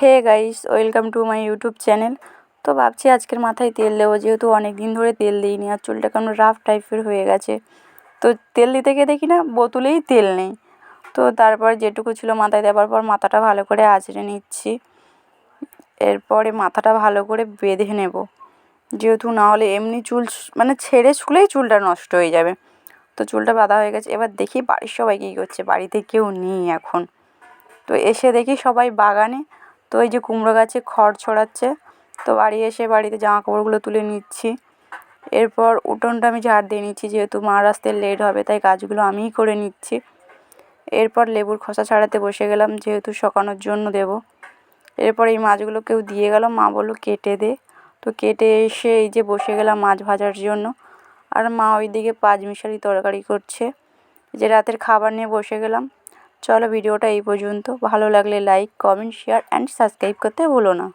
Hey guys, welcome to my YouTube channel. তো ভাবছি আজকের মাথায় তেল দেবো, যেহেতু অনেক দিন ধরে তেল দিইনি আর চুলটা কেমন রাফ টাইপের হয়ে গেছে। তো তেল দিতে গিয়ে দেখি না, বোতলেই তেল নেই। তো তারপর যেটুকু ছিল মাথায় দেওয়ার পর মাথাটা ভালো করে আঁচড়ে নিচ্ছি। এরপরে মাথাটা ভালো করে বেঁধে নেব। যেহেতু না হলে এমনি চুল মানে ছেড়ে শুলেই চুলটা নষ্ট হয়ে যাবে। তো চুলটা বাঁধা হয়ে গেছে। এবার দেখি বাড়ির সবাই কী করছে, বাড়িতে কেউ নেই এখন। তো এসে দেখি সবাই বাগানে তো এই যে কুমড়ো গাছে খড় ছড়াচ্ছে, তো বাড়ি এসে বাড়িতে জামা কাপড়গুলো তুলে নিচ্ছি। এরপর উঠোনটা আমি ঝাড় দিয়ে নিচ্ছি, যেহেতু মা আসতে লেট হবে, তাই কাজগুলো আমিই করে নিচ্ছি। এরপর লেবুর খোসা ছাড়াতে বসে গেলাম, যেহেতু শকানোর জন্য দেবো। এরপর এই মাছগুলো কেউ দিয়ে গেল, মা বলল, কেটে দে। তো কেটে এসে এই যে বসে গেলাম মাছ ভাজার জন্য। আর মা ওইদিকে পাঁচমিশালি তরকারি করছে। যে রাতের খাবার নিয়ে বসে গেলাম চলো ভিডিওটা এই পর্যন্ত। ভালো লাগলে like comment share and subscribe করতে ভুলো না।